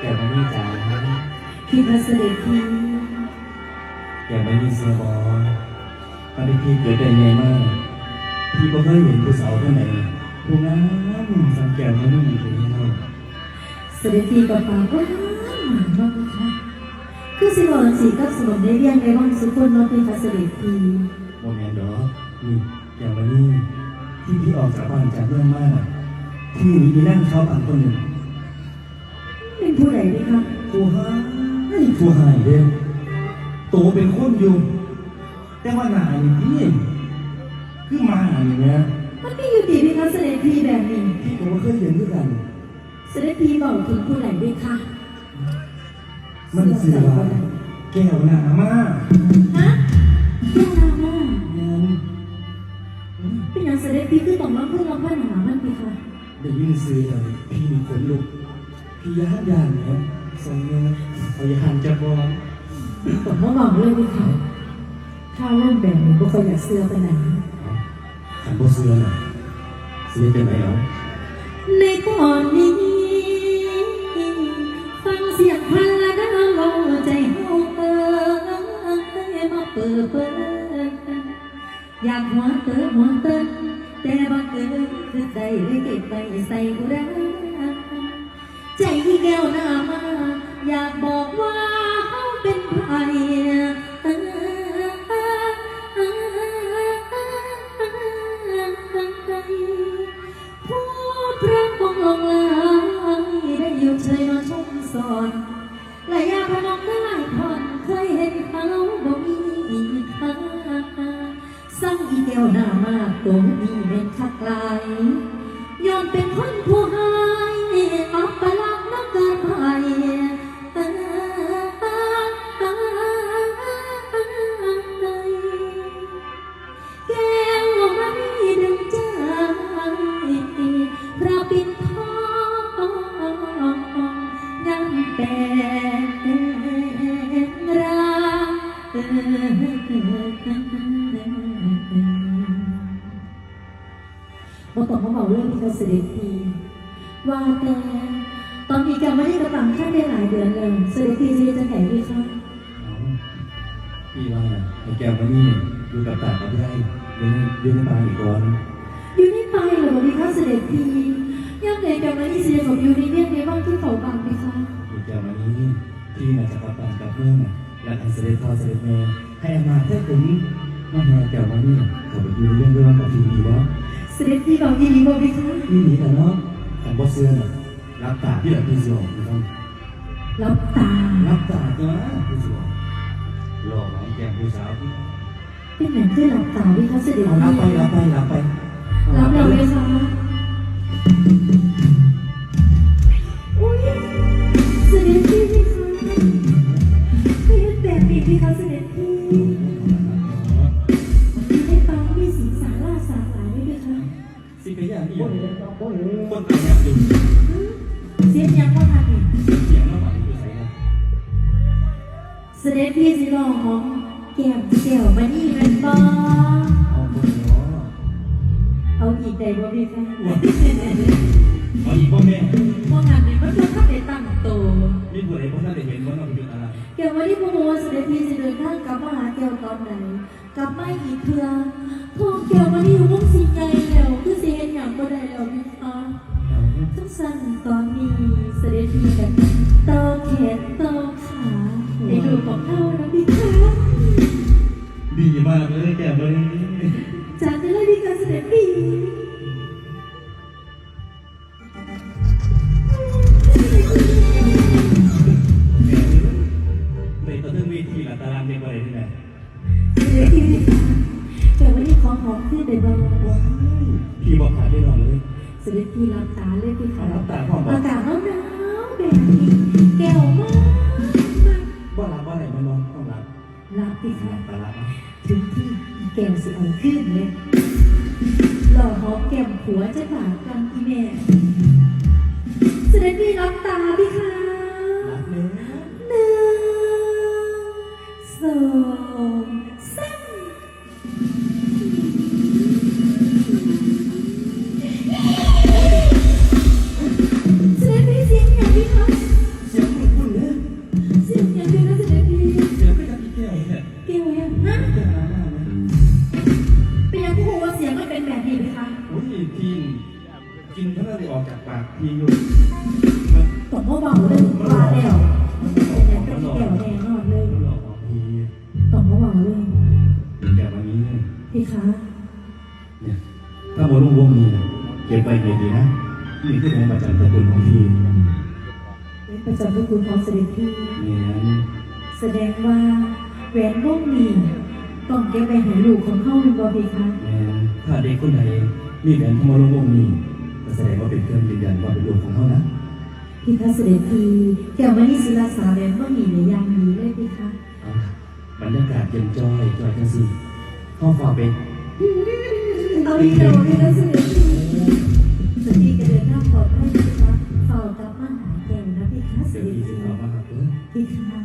แกมานี่จ๋าพี่พระเสด็จพี่แกมานี่เสียบอตอนที่พี่เกิดได้ไงมากพี่ก็เคยเห็นผู้สาวท่านไหนผู้งามสังแกมานี่อยู่แล้วเสด็จพี่กับปากก็หมานมากค่ะคือสิบอกสีกับสมนได้เรียงในวันสุขคนน้องพี่พระเสด็จพี่โมเมนต์ดอกนี่แกมานี่ที่พี่ออกจากบ้านจากเมืองมาน่ะพี่หนีไปนั่งเขาบางคนหนึ่งเป็น ผู้ใดดีคะผู้หายผู้หายเด้โตเป็นคนอยู่ แต่ว่าหนาอย่างนี้คือมาอย่างเงี้ยมันไม่อยู่ดีพี่พระเสด็จพี่แบบนี้พี่ก็ไม่เคยเห็นด้วยกัน เสด็จพี่บอกถึงผู้ใดด้วยค่ะมันคือว่าแก้วหนามาฮะเรื่องราวมากแม่นเป็นอย่างเสด็จพี่คือต้องมาเพื่อเราพันหามันพี่ค่ะได้ยินซื้อเลยพี่มีขนลุก พี่ยานยานเนี่ยสองเนี่ยเอายานจะบอลผมก็บอกเลยพี่ค่ะถ้าเริ่มแบบนี้ก็คอยอยากเสื้อไปไหนขันบ่เสื้อน่ะเสื้อจะไหนเอาในตอนนี้ฟังเสียงพันละดาวลงใจเฮาเปิดมาเปิดเปิดอยากหัวเติมหัวเติมแต่บังเอิญคือใจได้เก็บไปใส่กุระ ใจแก้วหน้ามา อยากบอกว่าเฮาเป็นใครผู้พระคงลงลายได้อยู่เฉยนอนชมสอนและยาพนมทั้งหลายทอนเคยเห็นเขาบ่มีกค่าสั่งอีแก้วหน้ามากตัวนี้เป็นคักลาย กมาตอบมาบอกเรื่องที่เขาเสด็จพีว่าแต่ตอนนี้แกไม่ได้กระตังขั้นได้หลายเดือนเลยเสด็จพีจะจะแข่งด้วยค่ะเอาพี่ว่าน่ะไอ้แก้วมานี่อยู่กับตากับได้อยู่ในอยู่ในป่าอีกก่อนอยู่นี่ไปเหรอพี่คะเสด็จพีย่ำเลยแกมาที่เสียของอยู่ในเนี่ยในบ้านที่เขาบางพี่คะไอ้แก้วมานี่พี่น่ะจะกลับบ้านกลับเมืองน่ะ อยากให้เสด็จพ่อเสด็จแม่ให้อามาเท่าถึงมาแห่แก้วมานี่เขับไปดูเรื่องเรื่องกับพี่ดีวะเสด็จพีบอกดีบอกพี่คะพี่ดีแต่เนาะขันบ่เสื้อน่ะรับตาที่แบบพี่สวงพี่ต้องรับตารับตาตัวพี่สวงหล่อของแก้มผู้สาวพี่เป็นเหมือนที่หลับตาพี่คะเสด็จเอาพีรับไปรับไปรับไปรับเราเลยคะ เสด็จพี่สิรอของแก้มแก้วมานี่เป็นบอเอาคนเนาะเอาอีกได้บ่พี่คะเอาอีกพ่อแม่มองงานเนี่ยมันคือข้าได้ตั้งโตมีผู้ใดพ่อท่านได้เห็นว่าน้องอยู่อะไรแก้ววันนี้พ่อโมเสด็จพี่จะเดินทางกลับมาหาแก้วตอนไหนกลับมาอีกเทื่อพวกแก้ววันนี้วงสิใหญ่แล้วคือสิเห็นอย่างบ่ได้แล้วพี่คะทั้งสั้นตอนนี้เสด็จพี่กันต่อแขน รับตาเลยพี่คะรับตาพ่อบอกอากาศหนาวๆแบบนี้แก้วมากมากว่ารับว่าไหนมานอนต้องรับรับพี่หลัคะบตารับถึงที่แก้วสิเอาขึ้นเลยหล่อหอมแก้มผัวจะด่ากันอีแม่เสด็จพี่รับตาพี่คะรับแล้วหนึ่งสองสาม ตบเบาๆเลยมาแล้วเป็นแกวแน่นอนเลยหลอกออกทีตบเบาๆเลยแต่วันนี้พี่คะเนี่ยถ้าโมลุ่งวงนี้เก็บไปดีๆนะนี่คือของประจันตะกุลของพี่เป็ประจันตะกุลของเสด็จพี่นแสดงว่าแหวนวงนี้ต้องเก็บไปให้ลูกของเขาเป็นบ่พี่คะถ้าเด็กคนใดมีแหวนของโมลุ่งวงนี้ แสดงว่าเป็นเครื่องยืนยันว่าเป็นลูกของเขานะพี่คะเสด็จพี่แก้วมานี่ศิลาสาแหวนวงนี้ในยามนี้เลยพี่คะเอาบรรยากาศเย็นจ้อยจ้อยจังสิเข้าฝ่าไปเอาอีกเดี๋ยวพี่คะเสด็จพี่สวัสดีกันเดินทางปลอดภัยนะคะเฝ้ากลับมาหาแก่งนะพี่คะเสเดี๋ยวด็จพี่พี่จะเข้ามาครับเออ พี่คะ